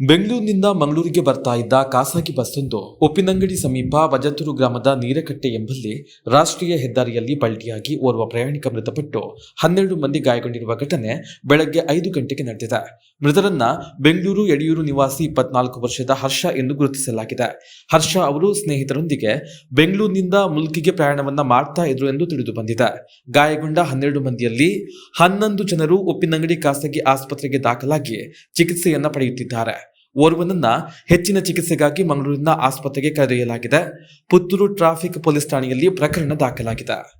ಬೆಂಗಳೂರಿನಿಂದ ಮಂಗಳೂರಿಗೆ ಬರ್ತಾ ಇದ್ದ ಖಾಸಗಿ ಬಸ್ಸೊಂದು ಉಪ್ಪಿನಂಗಡಿ ಸಮೀಪ ವಜಂತೂರು ಗ್ರಾಮದ ನೀರಕಟ್ಟೆ ಎಂಬಲ್ಲಿ ರಾಷ್ಟ್ರೀಯ ಹೆದ್ದಾರಿಯಲ್ಲಿ ಪಲ್ಟಿಯಾಗಿ ಓರ್ವ ಪ್ರಯಾಣಿಕ ಮೃತಪಟ್ಟು ಹನ್ನೆರಡು ಮಂದಿ ಗಾಯಗೊಂಡಿರುವ ಘಟನೆ ಬೆಳಗ್ಗೆ ಐದು ಗಂಟೆಗೆ ನಡೆದಿದೆ. ಮೃತರನ್ನ ಬೆಂಗಳೂರು ಯಡಿಯೂರು ನಿವಾಸಿ ಇಪ್ಪತ್ನಾಲ್ಕು ವರ್ಷದ ಹರ್ಷ ಎಂದು ಗುರುತಿಸಲಾಗಿದೆ. ಹರ್ಷ ಅವರು ಸ್ನೇಹಿತರೊಂದಿಗೆ ಬೆಂಗಳೂರಿನಿಂದ ಮುಲ್ಕಿಗೆ ಪ್ರಯಾಣವನ್ನ ಮಾಡ್ತಾ ಇದ್ರು ಎಂದು ತಿಳಿದು ಬಂದಿದೆ. ಗಾಯಗೊಂಡ ಹನ್ನೆರಡು ಮಂದಿಯಲ್ಲಿ ಹನ್ನೊಂದು ಜನರು ಉಪ್ಪಿನಂಗಡಿ ಖಾಸಗಿ ಆಸ್ಪತ್ರೆಗೆ ದಾಖಲಾಗಿ ಚಿಕಿತ್ಸೆಯನ್ನ ಪಡೆಯುತ್ತಿದ್ದಾರೆ. ಓರ್ವನನ್ನ ಹೆಚ್ಚಿನ ಚಿಕಿತ್ಸೆಗಾಗಿ ಮಂಗಳೂರಿನ ಆಸ್ಪತ್ರೆಗೆ ಕರೆದೊಯ್ಯಲಾಗಿದೆ. ಪುತ್ತೂರು ಟ್ರಾಫಿಕ್ ಪೊಲೀಸ್ ಠಾಣೆಯಲ್ಲಿ ಪ್ರಕರಣ ದಾಖಲಾಗಿದೆ.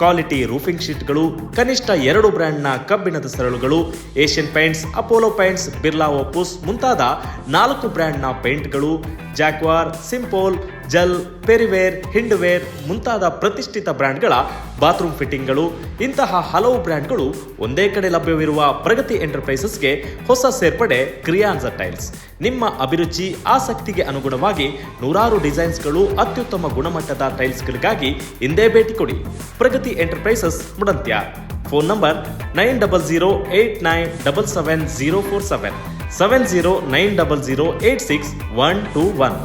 ಕ್ವಾಲಿಟಿ ರೂಫಿಂಗ್ ಶೀಟ್ಗಳು, ಕನಿಷ್ಠ ಎರಡು ಬ್ರ್ಯಾಂಡ್ನ ಕಬ್ಬಿಣದ ಸರಳುಗಳು, Asian paints, Apollo paints, Birla Opus ಮುಂತಾದ ನಾಲ್ಕು ಬ್ರ್ಯಾಂಡ್ನ ಪೇಂಟ್ಗಳು, ಜಾಕ್ವಾರ್, ಸಿಂಪೋಲ್, ಜಲ್, ಪೆರಿವೇರ್, ಹಿಂಡ್ವೇರ್ ಮುಂತಾದ ಪ್ರತಿಷ್ಠಿತ ಬ್ರ್ಯಾಂಡ್ಗಳ ಬಾತ್ರೂಮ್ ಫಿಟ್ಟಿಂಗ್ಗಳು. ಇಂತಹ ಹಲವು ಬ್ರ್ಯಾಂಡ್ಗಳು ಒಂದೇ ಕಡೆ ಲಭ್ಯವಿರುವ ಪ್ರಗತಿ ಎಂಟರ್ಪ್ರೈಸಸ್ಗೆ ಹೊಸ ಸೇರ್ಪಡೆ ಕ್ರಿಯಾನ್ಸ ಟೈಲ್ಸ್. ನಿಮ್ಮ ಅಭಿರುಚಿ, ಆಸಕ್ತಿಗೆ ಅನುಗುಣವಾಗಿ ನೂರಾರು ಡಿಸೈನ್ಸ್ಗಳು ಅತ್ಯುತ್ತಮ ಗುಣಮಟ್ಟದ ಟೈಲ್ಸ್ಗಳಿಗಾಗಿ ಹಿಂದೆ ಭೇಟಿ ಕೊಡಿ. Pragati enterprises Mudantya phone number nine double zero eight nine double seven zero four seven seven zero nine double zero eight six one two one